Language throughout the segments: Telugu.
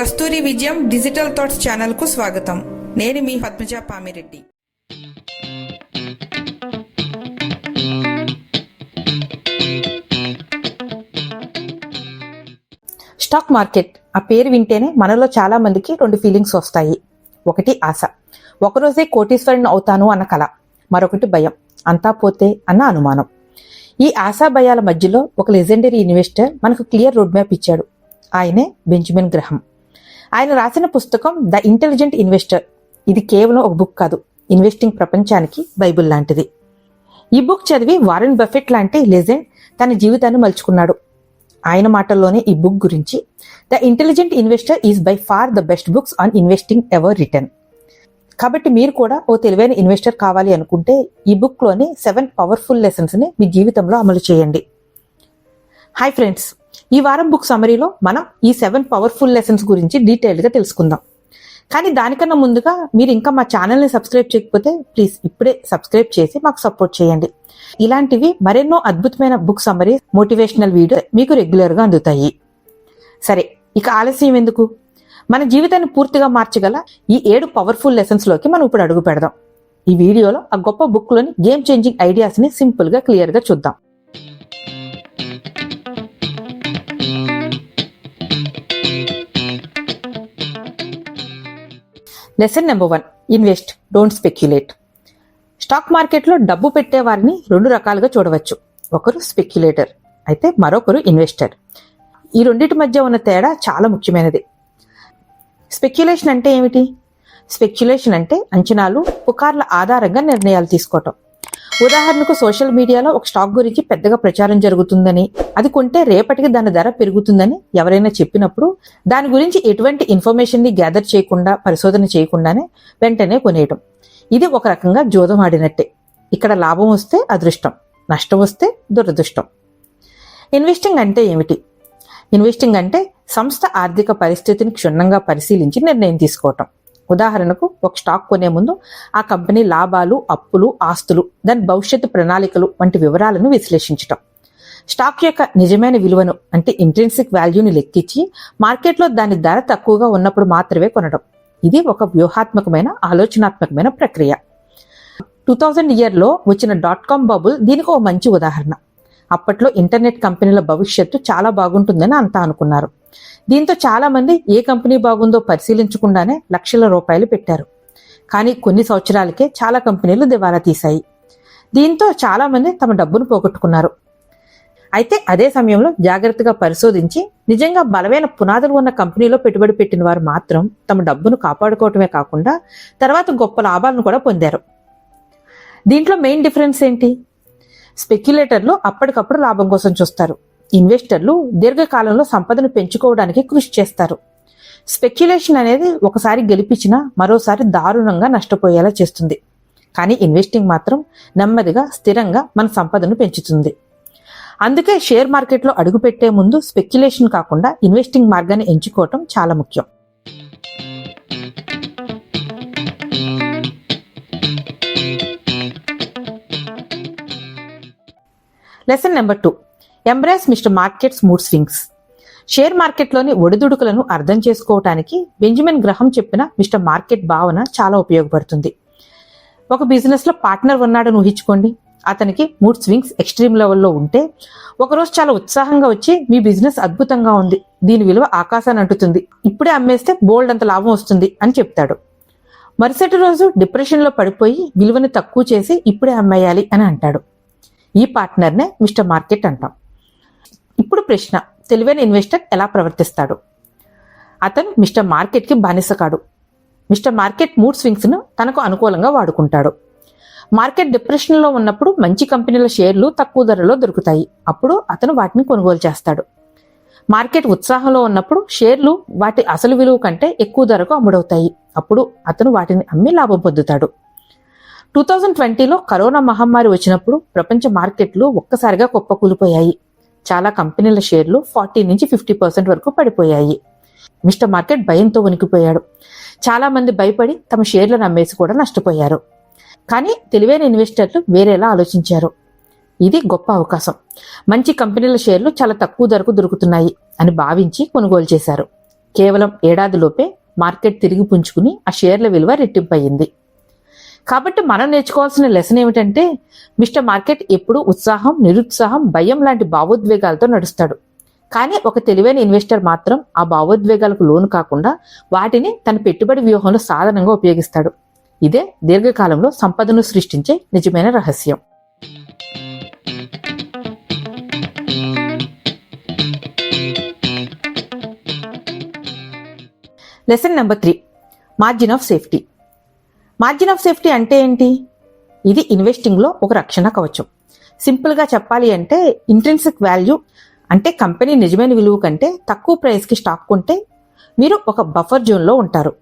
కస్తూరి విజయం డిజిటల్ థాట్స్ ఛానల్కు స్వాగతం. నేను మీ పద్మజ పామిరెడ్డి. స్టాక్ మార్కెట్ ఆ పేరు వింటేనే మనలో చాలా మందికి రెండు ఫీలింగ్స్ వస్తాయి. ఒకటి ఆశ. ఒకరోజే కోటీశ్వరుని అవుతాను అన్న కళ మరొకటి భయం. అంతా పోతే అన్న అనుమానం. ఈ ఆశా భయాల మధ్యలో ఒక లెజెండరీ ఇన్వెస్టర్ మనకు క్లియర్ రోడ్ మ్యాప్ ఇచ్చాడు. ఆయనే బెంజమిన్ గ్రహం. ఆయన రాసిన పుస్తకం ద ఇంటెలిజెంట్ ఇన్వెస్టర్. ఇది కేవలం ఒక బుక్ కాదు ఇన్వెస్టింగ్ ప్రపంచానికి బైబిల్ లాంటిది. ఈ బుక్ చదివి వారెన్ బఫెట్ లాంటి లెజెండ్ తన జీవితాన్ని మలుచుకున్నాడు. ఆయన మాటల్లోనే ఈ బుక్ గురించి the intelligent investor is by far the best books on investing ever written. కాబట్టి మీరు కూడా ఓ తెలివైన ఇన్వెస్టర్ కావాలి అనుకుంటే ఈ బుక్లోని సెవెన్ పవర్ఫుల్ లెసన్స్ని మీ జీవితంలో అమలు చేయండి. Hi friends. ఈ వారం బుక్ సమరీలో మనం ఈ సెవెన్ పవర్ఫుల్ లెసన్స్ గురించి డీటెయిల్గా తెలుసుకుందాం. కానీ దానికన్నా ముందుగా మీరు ఇంకా మా ఛానల్ని సబ్స్క్రైబ్ చేయకపోతే ప్లీజ్ ఇప్పుడే సబ్స్క్రైబ్ చేసి మాకు సపోర్ట్ చేయండి. ఇలాంటివి మరెన్నో అద్భుతమైన బుక్ సమరీ మోటివేషనల్ వీడియో మీకు రెగ్యులర్గా అందుతాయి. సరే ఇక ఆలస్యం ఎందుకు? మన జీవితాన్ని పూర్తిగా మార్చగల ఈ ఏడు పవర్ఫుల్ లెసన్స్లోకి మనం ఇప్పుడు అడుగు పెడదాం. ఈ వీడియోలో ఆ గొప్ప బుక్లోని గేమ్ చేంజింగ్ ఐడియాస్ని సింపుల్గా క్లియర్గా చూద్దాం. Lesson number one invest don't speculate stock మార్కెట్లో డబ్బు పెట్టే వారిని రెండు రకాలుగా చూడవచ్చు. ఒకరు స్పెక్యులేటర్ అయితే మరొకరు ఇన్వెస్టర్ ఈ రెండింటి మధ్య ఉన్న తేడా చాలా ముఖ్యమైనది. స్పెక్యులేషన్ అంటే ఏమిటి? స్పెక్యులేషన్ అంటే అంచనాలు పుకార్ల ఆధారంగా నిర్ణయాలు తీసుకోవటం. ఉదాహరణకు సోషల్ మీడియాలో ఒక స్టాక్ గురించి పెద్దగా ప్రచారం జరుగుతుందని అది కొంటే రేపటికి దాని ధర పెరుగుతుందని ఎవరైనా చెప్పినప్పుడు దాని గురించి ఎటువంటి ఇన్ఫర్మేషన్ని గ్యాదర్ చేయకుండా పరిశోధన చేయకుండానే వెంటనే కొనేయటం. ఇది ఒక రకంగా జోదం ఆడినట్టే. ఇక్కడ లాభం వస్తే అదృష్టం నష్టం వస్తే దురదృష్టం. ఇన్వెస్టింగ్ అంటే ఏమిటి? ఇన్వెస్టింగ్ అంటే సంస్థ ఆర్థిక పరిస్థితిని క్షుణ్ణంగా పరిశీలించి నిర్ణయం తీసుకోవటం. ఉదాహరణకు ఒక స్టాక్ కొనే ముందు ఆ కంపెనీ లాభాలు అప్పులు ఆస్తులు దాని భవిష్యత్తు ప్రణాళికలు వంటి వివరాలను విశ్లేషించటం. స్టాక్ యొక్క నిజమైన విలువను అంటే ఇంట్రెన్సిక్ వాల్యూని లెక్కించి మార్కెట్లో దాని ధర తక్కువగా ఉన్నప్పుడు మాత్రమే కొనడం. ఇది ఒక వ్యూహాత్మకమైన ఆలోచనాత్మకమైన ప్రక్రియ. టూ థౌజండ్ ఇయర్లో వచ్చిన డాట్ కామ్ బబుల్ దీనికి ఒక మంచి ఉదాహరణ. అప్పట్లో ఇంటర్నెట్ కంపెనీల భవిష్యత్తు చాలా బాగుంటుందని అంతా అనుకున్నారు. దీంతో చాలా మంది ఏ కంపెనీ బాగుందో పరిశీలించకుండానే లక్షల రూపాయలు పెట్టారు. కానీ కొన్ని సంవత్సరాలకే చాలా కంపెనీలు దివాలా తీశాయి. దీంతో చాలా మంది తమ డబ్బును పోగొట్టుకున్నారు. అయితే అదే సమయంలో జాగ్రత్తగా పరిశోధించి నిజంగా బలమైన పునాదులు ఉన్న కంపెనీలో పెట్టుబడి పెట్టిన వారు మాత్రం తమ డబ్బును కాపాడుకోవటమే కాకుండా తర్వాత గొప్ప లాభాలను కూడా పొందారు. దీంట్లో మెయిన్ డిఫరెన్స్ ఏంటి? స్పెక్యులేటర్లు అప్పటికప్పుడు లాభం కోసం చూస్తారు. ఇన్వెస్టర్లు దీర్ఘకాలంలో సంపదను పెంచుకోవడానికి కృషి చేస్తారు. స్పెక్యులేషన్ అనేది ఒకసారి గెలిపించినా మరోసారి దారుణంగా నష్టపోయేలా చేస్తుంది. కానీ ఇన్వెస్టింగ్ మాత్రం నెమ్మదిగా స్థిరంగా మన సంపదను పెంచుతుంది. అందుకే షేర్ మార్కెట్లో అడుగుపెట్టే ముందు స్పెక్యులేషన్ కాకుండా ఇన్వెస్టింగ్ మార్గాన్ని ఎంచుకోవటం చాలా ముఖ్యం. Lesson number two. Embrace mister market's mood swings share మార్కెట్లోని ఒడిదుడుకులను అర్థం చేసుకోవటానికి బెంజమిన్ గ్రహం చెప్పిన మిస్టర్ మార్కెట్ భావన చాలా ఉపయోగపడుతుంది. ఒక బిజినెస్లో పార్ట్నర్ ఉన్నాడని ఊహించుకోండి. అతనికి మూడ్ స్వింగ్స్ ఎక్స్ట్రీమ్ లెవెల్లో ఉంటే ఒకరోజు చాలా ఉత్సాహంగా వచ్చి మీ బిజినెస్ అద్భుతంగా ఉంది. దీని విలువ ఆకాశాన్ని అంటుతుంది. ఇప్పుడే అమ్మేస్తే బోల్డ్ అంత లాభం వస్తుంది అని చెప్తాడు. మరుసటి రోజు డిప్రెషన్లో పడిపోయి విలువని తక్కువ చేసి ఇప్పుడే అమ్మేయాలి అని అంటాడు. ఈ పార్ట్నర్నే మిస్టర్ మార్కెట్ అంటాం. ఇప్పుడు ప్రశ్న తెలివైన ఇన్వెస్టర్ ఎలా ప్రవర్తిస్తాడు? అతను మిస్టర్ మార్కెట్కి బానిస కాడు మిస్టర్ మార్కెట్ మూడ్ స్వింగ్స్ను తనకు అనుకూలంగా వాడుకుంటాడు. మార్కెట్ డిప్రెషన్లో ఉన్నప్పుడు మంచి కంపెనీల షేర్లు తక్కువ ధరలో దొరుకుతాయి. అప్పుడు అతను వాటిని కొనుగోలు చేస్తాడు. మార్కెట్ ఉత్సాహంలో ఉన్నప్పుడు షేర్లు వాటి అసలు విలువ కంటే ఎక్కువ ధరకు అమ్ముడవుతాయి. అప్పుడు అతను వాటిని అమ్మి లాభం పొందుతాడు. టూ థౌజండ్ ట్వంటీలో కరోనా మహమ్మారి వచ్చినప్పుడు ప్రపంచ మార్కెట్లు ఒక్కసారిగా కుప్పకూలిపోయాయి. చాలా కంపెనీల షేర్లు ఫార్టీ నుంచి ఫిఫ్టీ పర్సెంట్ వరకు పడిపోయాయి. మిస్టర్ మార్కెట్ భయంతో వణికిపోయాడు. చాలా మంది భయపడి తమ షేర్లను అమ్మేసి కూడా నష్టపోయారు. కానీ తెలివైన ఇన్వెస్టర్లు వేరేలా ఆలోచించారు. ఇది గొప్ప అవకాశం. మంచి కంపెనీల షేర్లు చాలా తక్కువ ధరకు దొరుకుతున్నాయి అని భావించి కొనుగోలు చేశారు. కేవలం ఏడాదిలోపే మార్కెట్ తిరిగి పుంజుకుని ఆ షేర్ల విలువ రెట్టింపయ్యింది. కాబట్టి మనం నేర్చుకోవాల్సిన లెసన్ ఏమిటంటే మిస్టర్ మార్కెట్ ఎప్పుడూ ఉత్సాహం నిరుత్సాహం భయం లాంటి భావోద్వేగాలతో నడుస్తాడు. కానీ ఒక తెలివైన ఇన్వెస్టర్ మాత్రం ఆ భావోద్వేగాలకు లోను కాకుండా వాటిని తన పెట్టుబడి వ్యూహంలో సాధనంగా ఉపయోగిస్తాడు. ఇదే దీర్ఘకాలంలో సంపదను సృష్టించే నిజమైన రహస్యం. Lesson number three margin of safety margin of safety అంటే ఏంటి? ఇది ఇన్వెస్టింగ్లో ఒక రక్షణ కవచం. సింపుల్గా చెప్పాలి అంటే ఇంట్రెన్సిక్ వాల్యూ అంటే కంపెనీ నిజమైన విలువ కంటే తక్కువ ప్రైస్కి స్టాక్ కొంటే మీరు ఒక బఫర్ జోన్లో ఉంటారు.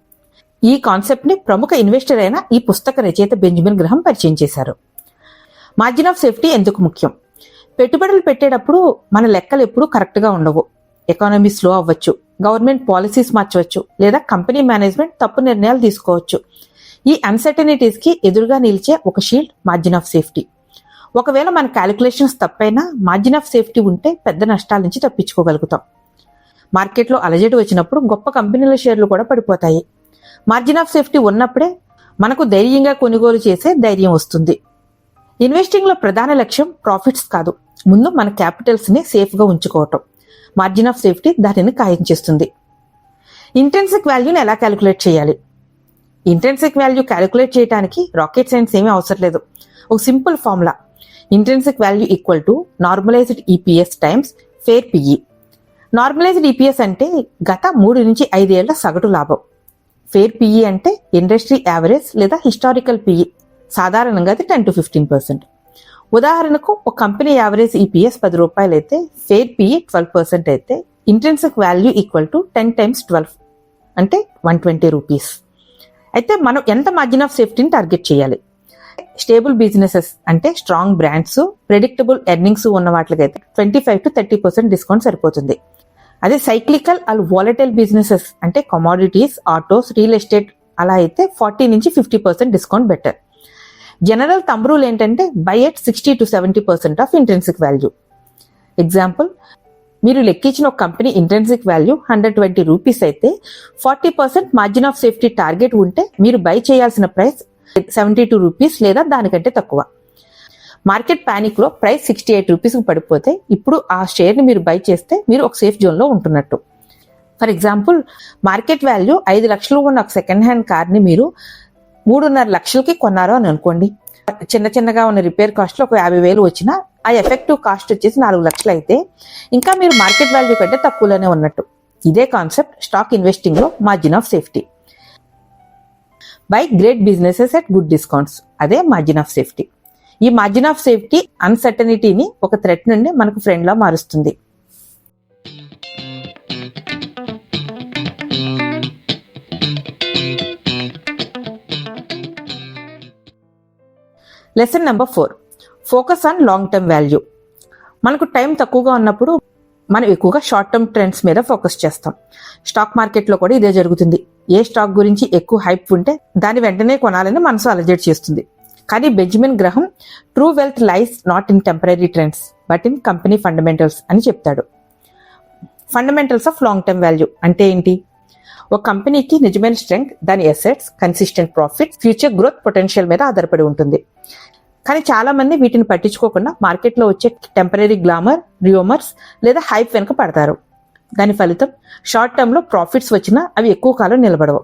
ఈ కాన్సెప్ట్ని ప్రముఖ ఇన్వెస్టర్ అయిన ఈ పుస్తక రచయిత బెంజమిన్ గ్రహం పరిచయం చేశారు. మార్జిన్ ఆఫ్ సేఫ్టీ ఎందుకు ముఖ్యం? పెట్టుబడులు పెట్టేటప్పుడు మన లెక్కలు ఎప్పుడూ కరెక్ట్గా ఉండవు. ఎకానమీ స్లో అవ్వచ్చు. గవర్నమెంట్ పాలసీస్ మార్చవచ్చు. లేదా కంపెనీ మేనేజ్మెంట్ తప్పు నిర్ణయాలు తీసుకోవచ్చు. ఈ అన్సర్టనిటీస్కి ఎదురుగా నిలిచే ఒక షీల్డ్ మార్జిన్ ఆఫ్ సేఫ్టీ ఒకవేళ మన క్యాలిక్యులేషన్స్ తప్పైనా మార్జిన్ ఆఫ్ సేఫ్టీ ఉంటే పెద్ద నష్టాల నుంచి తప్పించుకోగలుగుతాం. మార్కెట్లో అలజడి వచ్చినప్పుడు గొప్ప కంపెనీల షేర్లు కూడా పడిపోతాయి. మార్జిన్ ఆఫ్ సేఫ్టీ ఉన్నప్పుడే మనకు ధైర్యంగా కొనుగోలు చేసే ధైర్యం వస్తుంది. ఇన్వెస్టింగ్లో ప్రధాన లక్ష్యం ప్రాఫిట్స్ కాదు. ముందు మన క్యాపిటల్స్ని సేఫ్గా ఉంచుకోవటం. మార్జిన్ ఆఫ్ సేఫ్టీ దానిని ఖాయం చేస్తుంది. ఇంటెన్సిక్ వాల్యూని ఎలా క్యాలిక్యులేట్ చేయాలి? ఇంటెన్సిక్ వాల్యూ క్యాలిక్యులేట్ చేయడానికి రాకెట్ సైన్స్ ఏమీ అవసరం లేదు. ఒక simple formula intrinsic value equal to normalized EPS times fair PE normalized EPS అంటే గత మూడు నుంచి ఐదేళ్ళ సగటు లాభం. ఫేర్ పిఈ అంటే ఇండస్ట్రీ యావరేజ్ లేదా హిస్టారికల్ పిఈ సాధారణంగా అది టెన్ టు ఫిఫ్టీన్ పర్సెంట్ ఉదాహరణకు ఒక కంపెనీ యావరేజ్ ఈపీఎస్ పది రూపాయలు అయితే ఫేర్ పిఈ ట్వెల్వ్ పర్సెంట్ అయితే intrinsic value equal to ten times twelve అంటే వన్ ట్వంటీ రూపీస్ అయితే మనం ఎంత మార్జిన్ ఆఫ్ సేఫ్టీని టార్గెట్ చేయాలి? స్టేబుల్ బిజినెసెస్ అంటే స్ట్రాంగ్ బ్రాండ్స్ ప్రెడిక్టబుల్ ఎర్నింగ్స్ ఉన్న వాటికైతే twenty five to thirty percent discount సరిపోతుంది. అదే సైక్లికల్ అండ్ వాలటైల్ బిజినెసెస్ అంటే కమాడిటీస్ ఆటోస్ రియల్ ఎస్టేట్ అలా అయితే ఫార్టీ నుంచి fifty percent discount better general thumb rule ఏంటంటే buy at sixty to seventy percent of intrinsic value example మీరు లెక్కించిన ఒక company intrinsic value hundred twenty rupees అయితే forty percent margin of safety target ఉంటే మీరు బై చేయాల్సిన ప్రైస్ సెవెంటీ టూ రూపీస్ లేదా దానికంటే తక్కువ. మార్కెట్ ప్యానిక్లో ప్రైస్ సిక్స్టీ ఎయిట్ రూపీస్కి పడిపోతే ఇప్పుడు ఆ షేర్ని మీరు బై చేస్తే మీరు ఒక సేఫ్ జోన్లో ఉంటున్నట్టు. ఫర్ ఎగ్జాంపుల్ మార్కెట్ వాల్యూ ఐదు లక్షలు ఉన్న ఒక సెకండ్ హ్యాండ్ కార్ని మీరు మూడున్నర లక్షలకి కొన్నారు అని అనుకోండి. చిన్న చిన్నగా ఉన్న రిపేర్ కాస్ట్లో ఒక యాభై వేలు వచ్చినా ఆ ఎఫెక్టివ్ కాస్ట్ వచ్చేసి నాలుగు లక్షలు అయితే. ఇంకా మీరు మార్కెట్ వాల్యూ కంటే తక్కువలోనే ఉన్నట్టు. ఇదే concept stock ఇన్వెస్టింగ్లో margin of safety. Buy great businesses at good discounts. అదే మార్జిన్ ఆఫ్ సేఫ్టీ. ఈ మార్జిన్ ఆఫ్ సేఫ్టీ అన్సర్టనిటీని ఒక థ్రెట్ నుండి మనకు ఫ్రెండ్లా మారుస్తుంది. Lesson number four. Focus on long term value. మనకు టైం తక్కువగా ఉన్నప్పుడు మనం ఎక్కువగా షార్ట్ టర్మ్ ట్రెండ్స్ మీద ఫోకస్ చేస్తాం. స్టాక్ మార్కెట్లో కూడా ఇదే జరుగుతుంది. ఏ స్టాక్ గురించి ఎక్కువ హైప్ ఉంటే దాని వెంటనే కొనాలని మనసు అలజడి చేస్తుంది. కానీ Benjamin Graham true wealth lies not in temporary trends but in company fundamentals అని చెప్తాడు. Fundamentals of long term value అంటే ఏంటి? ఒక కంపెనీకి నిజమైన స్ట్రెంగ్త్ దాని assets consistent profit future growth potential మీద ఆధారపడి ఉంటుంది. కానీ చాలా మంది వీటిని పట్టించుకోకుండా మార్కెట్లో వచ్చే టెంపరీ గ్లామర్ రియోమర్స్ లేదా హైప్ వెనుక పడతారు. దాని ఫలితం షార్ట్ టర్మ్లో ప్రాఫిట్స్ వచ్చినా అవి ఎక్కువ కాలం నిలబడవు.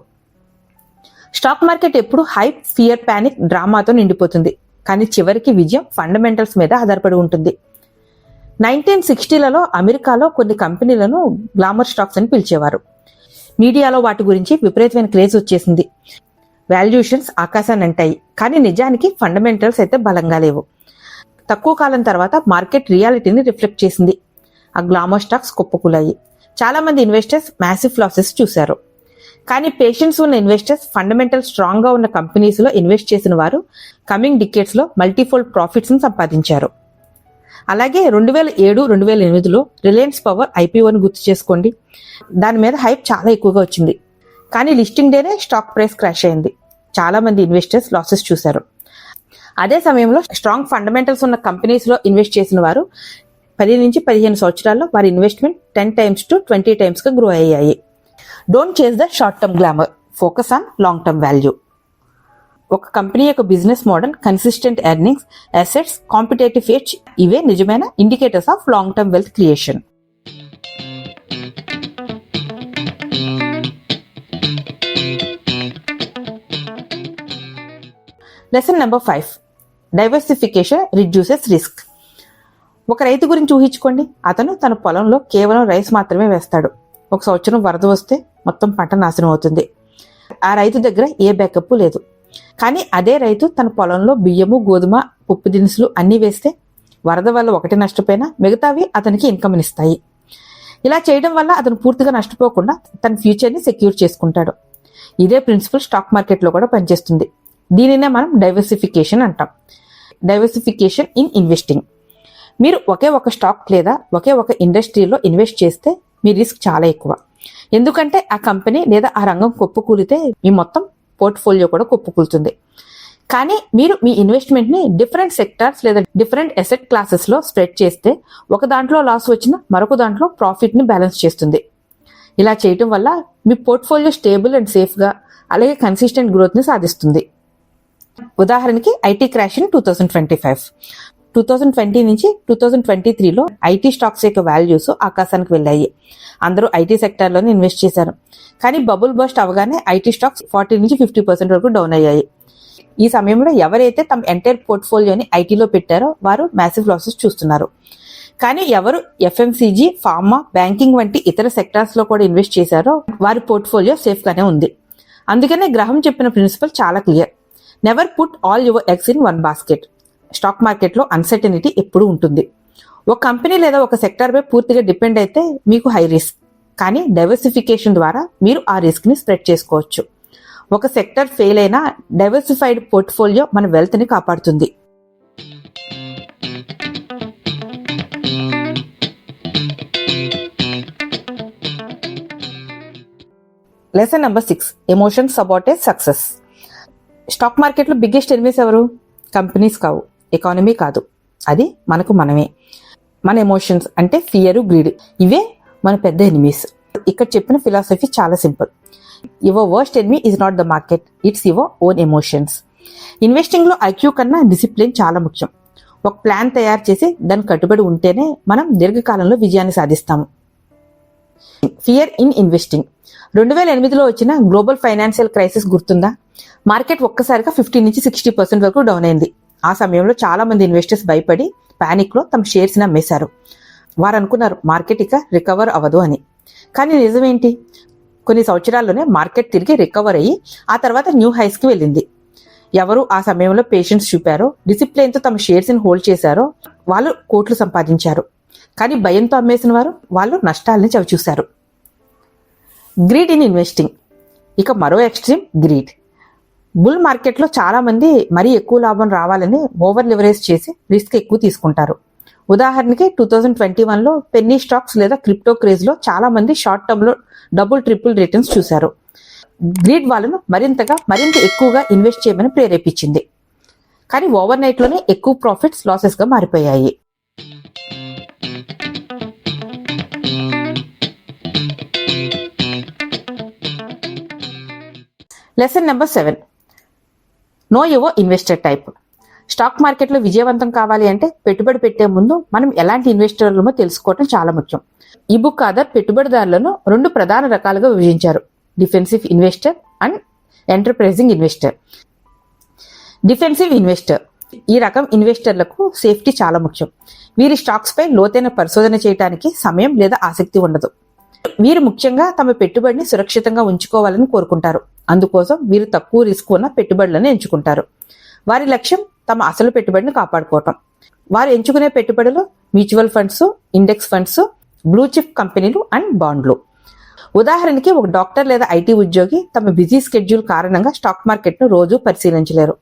స్టాక్ మార్కెట్ ఎప్పుడు హైప్ ఫియర్ ప్యానిక్ డ్రామాతో నిండిపోతుంది. కానీ చివరికి విజయం ఫండమెంటల్స్ మీద ఆధారపడి ఉంటుంది. నైన్టీన్ సిక్స్టీలలో అమెరికాలో కొన్ని కంపెనీలను గ్లామర్ స్టాక్స్ అని పిలిచేవారు. మీడియాలో వాటి గురించి విపరీతమైన క్రేజ్ వచ్చేసింది. వాల్యుయేషన్స్ ఆకాశాన్ని అంటాయి. కానీ నిజానికి ఫండమెంటల్స్ అయితే బలంగా లేవు. తక్కువ కాలం తర్వాత మార్కెట్ రియాలిటీని రిఫ్లెక్ట్ చేసింది. ఆ గ్లామర్ స్టాక్స్ కుప్పకూలాయి. చాలా మంది ఇన్వెస్టర్స్ మ్యాసివ్ లాసెస్ చూశారు. కానీ పేషెన్స్ ఉన్న ఇన్వెస్టర్స్ ఫండమెంటల్ స్ట్రాంగ్గా ఉన్న కంపెనీస్లో ఇన్వెస్ట్ చేసిన వారు కమింగ్ డికేట్స్లో మల్టీఫోల్డ్ ప్రాఫిట్స్ని సంపాదించారు. అలాగే రెండు వేల ఏడు రెండు వేల ఎనిమిదిలో రిలయన్స్ పవర్ ఐపీఓని గుర్తు చేసుకోండి. దాని మీద హైప్ చాలా ఎక్కువగా వచ్చింది. కానీ లిస్టింగ్ డేనే స్టాక్ ప్రైస్ క్రాష్ అయింది. చాలా మంది ఇన్వెస్టర్స్ లాసెస్ చూశారు. అదే సమయంలో స్ట్రాంగ్ ఫండమెంటల్స్ ఉన్న కంపెనీస్లో ఇన్వెస్ట్ చేసిన వారు పది నుంచి పదిహేను సంవత్సరాల్లో వారి investment ten times to twenty టైమ్స్గా grow అయ్యాయి. Don't chase the short term glamour focus on long term value ఒక కంపెనీ యొక్క business model consistent earnings assets competitive edge ఇవే నిజమైన indicators of long term wealth creation lesson number five diversification reduces risk ఒక రైతు గురించి ఊహించుకోండి. అతను తన పొలంలో కేవలం రైస్ మాత్రమే వేస్తాడు. ఒక సంవత్సరం వరద వస్తే మొత్తం పంట నాశనం అవుతుంది. ఆ రైతు దగ్గర ఏ బ్యాకప్ లేదు. కానీ అదే రైతు తన పొలంలో బియ్యము గోధుమ ఉప్పు దినుసులు అన్నీ వేస్తే వరద వల్ల ఒకటి నష్టపోయినా మిగతావి అతనికి ఇన్కమ్ ఇస్తాయి. ఇలా చేయడం వల్ల అతను పూర్తిగా నష్టపోకుండా తన ఫ్యూచర్ని సెక్యూర్ చేసుకుంటాడు. ఇదే ప్రిన్సిపల్ స్టాక్ మార్కెట్లో కూడా పనిచేస్తుంది. దీనినే మనం డైవర్సిఫికేషన్ అంటాం. డైవర్సిఫికేషన్ ఇన్ ఇన్వెస్టింగ్ మీరు ఒకే ఒక స్టాక్ లేదా ఒకే ఒక ఇండస్ట్రీలో ఇన్వెస్ట్ చేస్తే మీ రిస్క్ చాలా ఎక్కువ. ఎందుకంటే ఆ కంపెనీ లేదా ఆ రంగం కుప్పకూలితే మీ మొత్తం పోర్ట్ఫోలియో కూడా కుప్పకూలుతుంది. కానీ మీరు మీ ఇన్వెస్ట్మెంట్ని డిఫరెంట్ సెక్టార్స్ లేదా డిఫరెంట్ అసెట్ క్లాసెస్లో స్ప్రెడ్ చేస్తే ఒక దాంట్లో లాస్ వచ్చినా మరొక దాంట్లో ప్రాఫిట్ని బ్యాలెన్స్ చేస్తుంది. ఇలా చేయటం వల్ల మీ పోర్ట్ఫోలియో స్టేబుల్ అండ్ సేఫ్గా అలాగే కన్సిస్టెంట్ గ్రోత్ని సాధిస్తుంది. ఉదాహరణకి IT crash in two thousand twenty five. Two thousand twenty నుంచి టూ థౌజండ్ ట్వంటీ త్రీలో ఐటీ స్టాక్స్ యొక్క వాల్యూస్ ఆకాశానికి వెళ్ళాయి. అందరూ ఐటీ సెక్టార్లోనే ఇన్వెస్ట్ చేశారు. కానీ బబుల్ బస్ట్ అవగానే ఐటీ స్టాక్స్ ఫార్టీ నుంచి ఫిఫ్టీ పర్సెంట్ వరకు డౌన్ అయ్యాయి. ఈ సమయంలో ఎవరైతే తమ ఎంటైర్ పోర్ట్ఫోలియోని ఐటీలో పెట్టారో వారు మ్యాసివ్ లాసెస్ చూస్తున్నారు. కానీ ఎవరు ఎఫ్ఎంసీజీ ఫార్మా బ్యాంకింగ్ వంటి ఇతర సెక్టార్స్లో కూడా ఇన్వెస్ట్ చేశారో వారి పోర్ట్ఫోలియో సేఫ్గానే ఉంది. అందుకనే గ్రహం చెప్పిన ప్రిన్సిపల్ చాలా clear. Never put all your eggs in one basket stock మార్కెట్లో అన్సర్టనిటీ ఎప్పుడూ ఉంటుంది. ఒక కంపెనీ లేదా ఒక సెక్టార్ పై పూర్తిగా డిపెండ్ అయితే మీకు హై రిస్క్ కానీ డైవర్సిఫికేషన్ ద్వారా మీరు ఆ రిస్క్ని స్ప్రెడ్ చేసుకోవచ్చు. ఒక సెక్టర్ ఫెయిల్ అయినా డైవర్సిఫైడ్ పోర్ట్ఫోలియో మన వెల్త్ని కాపాడుతుంది. లెసన్ నెంబర్ సిక్స్ ఎమోషన్ ఏ సక్సెస్ స్టాక్ మార్కెట్లో బిగ్గెస్ట్ ఎనిమీస్ ఎవరు? కంపెనీస్ కావు. ఎకానమీ కాదు. అది మనకు మనమే. మన ఎమోషన్స్ అంటే ఫియర్ గ్రీడ్. ఇవే మన పెద్ద ఎనిమీస్. ఇక్కడ చెప్పిన ఫిలాసఫీ చాలా simple. Your worst enemy is not the market. It's your own emotions. ఇన్వెస్టింగ్లో IQ కన్నా డిసిప్లిన్ చాలా ముఖ్యం. ఒక ప్లాన్ తయారు చేసి దాని కట్టుబడి ఉంటేనే మనం దీర్ఘకాలంలో విజయాన్ని సాధిస్తాము. ఫియర్ ఇన్ ఇన్వెస్టింగ్ రెండు వేల ఎనిమిదిలో వచ్చిన గ్లోబల్ ఫైనాన్షియల్ క్రైసిస్ గుర్తుందా? మార్కెట్ ఒక్కసారిగా ఫిఫ్టీ నుంచి సిక్స్టీ పర్సెంట్ వరకు డౌన్ అయింది. ఆ సమయంలో చాలా మంది ఇన్వెస్టర్స్ భయపడి ప్యానిక్లో తమ షేర్స్ని అమ్మేశారు. వారు అనుకున్నారు మార్కెట్ ఇక రికవర్ అవ్వదు అని. కానీ నిజమేంటి? కొన్ని సంవత్సరాల్లోనే మార్కెట్ తిరిగి రికవర్ అయ్యి ఆ తర్వాత న్యూ హైస్కి వెళ్ళింది. ఎవరు ఆ సమయంలో పేషెన్స్ చూపారో డిసిప్లిన్తో తమ షేర్స్ని హోల్డ్ చేశారో వాళ్ళు కోట్లు సంపాదించారు. కానీ భయంతో అమ్మేసిన వారు వాళ్ళు నష్టాలని చవిచూశారు గ్రీడ్ ఇన్ ఇన్వెస్టింగ్. ఇక మరో ఎక్స్ట్రీమ్ గ్రీడ్ బుల్ మార్కెట్లో చాలామంది మరీ ఎక్కువ లాభం రావాలని ఓవర్ లివరేజ్ చేసి రిస్క్ ఎక్కువ తీసుకుంటారు. ఉదాహరణకి టూ థౌజండ్ ట్వంటీ వన్లో పెన్నీ స్టాక్స్ లేదా క్రిప్టో క్రేజ్లో చాలా మంది షార్ట్ టర్మ్లో డబుల్ ట్రిపుల్ రిటర్న్స్ చూశారు. గ్రీడ్ వాళ్ళను మరింతగా మరింత ఎక్కువగా ఇన్వెస్ట్ చేయమని ప్రేరేపించింది. కానీ ఓవర్ నైట్లోనే ఎక్కువ ప్రాఫిట్స్ లాసెస్గా మారిపోయాయి. Lesson number seven know your investor type stock మార్కెట్లో విజయవంతం కావాలి అంటే పెట్టుబడి పెట్టే ముందు మనం ఎలాంటి ఇన్వెస్టర్లమో తెలుసుకోవటం చాలా ముఖ్యం. ఈ బుక్ ఆధార్ పెట్టుబడిదారులను రెండు ప్రధాన రకాలుగా విభజించారు. Defensive investor and enterprising investor defensive investor ఈ రకం ఇన్వెస్టర్లకు సేఫ్టీ చాలా ముఖ్యం. వీరి స్టాక్స్పై లోతైన పరిశోధన చేయడానికి సమయం లేదా ఆసక్తి ఉండదు. వీరు ముఖ్యంగా తమ పెట్టుబడిని సురక్షితంగా ఉంచుకోవాలని కోరుకుంటారు. అందుకోసం వీరు తక్కువ రిస్క్ ఉన్న పెట్టుబడులను ఎంచుకుంటారు. వారి లక్ష్యం తమ అసలు పెట్టుబడిని కాపాడుకోవటం. వారు ఎంచుకునే పెట్టుబడులు mutual funds index funds blue chip కంపెనీలు అండ్ బాండ్లు. ఉదాహరణకి ఒక డాక్టర్ లేదా ఐటీ ఉద్యోగి తమ బిజీ స్కెడ్యూల్ కారణంగా స్టాక్ మార్కెట్ను రోజు పరిశీలించలేరు.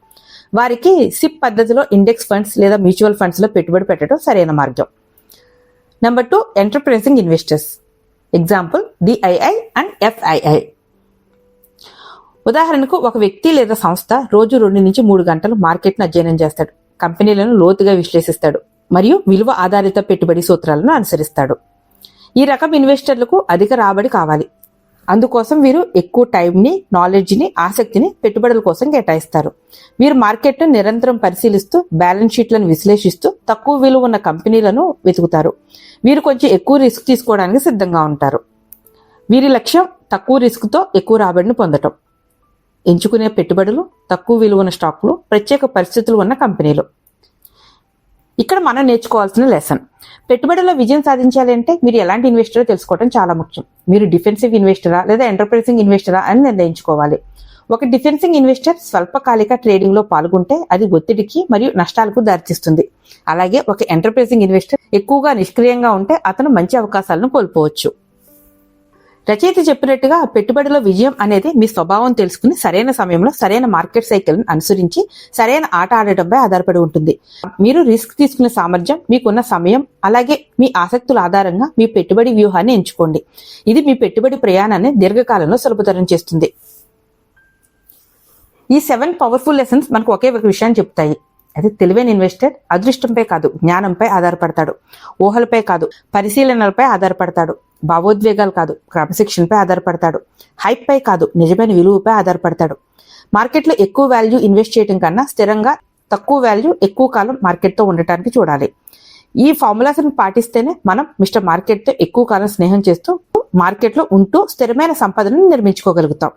వారికి సిప్ పద్ధతిలో ఇండెక్స్ ఫండ్స్ లేదా మ్యూచువల్ ఫండ్స్లో పెట్టుబడి పెట్టడం సరైన మార్గం. Number two enterprising investors. Example DII and FII ఉదాహరణకు ఒక వ్యక్తి లేదా సంస్థ రోజు రెండు నుంచి మూడు గంటలు మార్కెట్ను అధ్యయనం చేస్తాడు. కంపెనీలను లోతుగా విశ్లేషిస్తాడు మరియు విలువ ఆధారిత పెట్టుబడి సూత్రాలను అనుసరిస్తాడు. ఈ రకం ఇన్వెస్టర్లకు అధిక రాబడి కావాలి. అందుకోసం వీరు ఎక్కువ టైంని నాలెడ్జ్ని ఆసక్తిని పెట్టుబడుల కోసం కేటాయిస్తారు. వీరు మార్కెట్ను నిరంతరం పరిశీలిస్తూ బ్యాలెన్స్ షీట్లను విశ్లేషిస్తూ తక్కువ విలువ ఉన్న కంపెనీలను వెతుకుతారు. వీరు కొంచెం ఎక్కువ రిస్క్ తీసుకోవడానికి సిద్ధంగా ఉంటారు. వీరి లక్ష్యం తక్కువ రిస్క్తో ఎక్కువ రాబడిని పొందటం. ఎంచుకునే పెట్టుబడులు తక్కువ విలువ ఉన్న స్టాక్లు ప్రత్యేక పరిస్థితులు ఉన్న కంపెనీలు. ఇక్కడ మనం నేర్చుకోవాల్సిన లెసన్ పెట్టుబడిలో విజయం సాధించాలి అంటే మీరు ఎలాంటి ఇన్వెస్టరో తెలుసుకోవడం చాలా ముఖ్యం. మీరు డిఫెన్సివ్ ఇన్వెస్టరా లేదా ఎంటర్ప్రైజింగ్ ఇన్వెస్టరా అని నిర్ణయించుకోవాలి. ఒక డిఫెన్సింగ్ ఇన్వెస్టర్ స్వల్పకాలిక ట్రేడింగ్లో పాల్గొంటే అది ఒత్తిడికి మరియు నష్టాలకు దారితీస్తుంది. అలాగే ఒక ఎంటర్ప్రైజింగ్ ఇన్వెస్టర్ ఎక్కువగా నిష్క్రియంగా ఉంటే అతను మంచి అవకాశాలను కోల్పోవచ్చు. రచయిత చెప్పినట్టుగా పెట్టుబడిలో విజయం అనేది మీ స్వభావం తెలుసుకుని సరైన సమయంలో సరైన మార్కెట్ సైకిల్ అనుసరించి సరైన ఆట ఆడటంపై ఆధారపడి ఉంటుంది. మీరు రిస్క్ తీసుకునే సామర్థ్యం మీకున్న సమయం అలాగే మీ ఆసక్తుల ఆధారంగా మీ పెట్టుబడి వ్యూహాన్ని ఎంచుకోండి. ఇది మీ పెట్టుబడి ప్రయాణాన్ని దీర్ఘకాలంలో సులభతరం చేస్తుంది. ఈ సెవెన్ పవర్ఫుల్ లెసన్స్ మనకు ఒకే ఒక విషయాన్ని చెప్తాయి. అది తెలివైన ఇన్వెస్టర్ అదృష్టంపై కాదు జ్ఞానంపై ఆధారపడతాడు. ఊహలపై కాదు పరిశీలనలపై ఆధారపడతాడు. భావోద్వేగాలు కాదు క్రమశిక్షణపై ఆధారపడతాడు. హైప్ పై కాదు నిజమైన విలువపై ఆధారపడతాడు. మార్కెట్లో ఎక్కువ వాల్యూ ఇన్వెస్ట్ చేయడం కన్నా స్థిరంగా తక్కువ వాల్యూ ఎక్కువ కాలం మార్కెట్తో ఉండటానికి చూడాలి. ఈ ఫార్ములాస్ని పాటిస్తేనే మనం మిస్టర్ మార్కెట్తో ఎక్కువ కాలం స్నేహం చేస్తూ మార్కెట్లో ఉంటూ స్థిరమైన సంపదను నిర్మించుకోగలుగుతాం.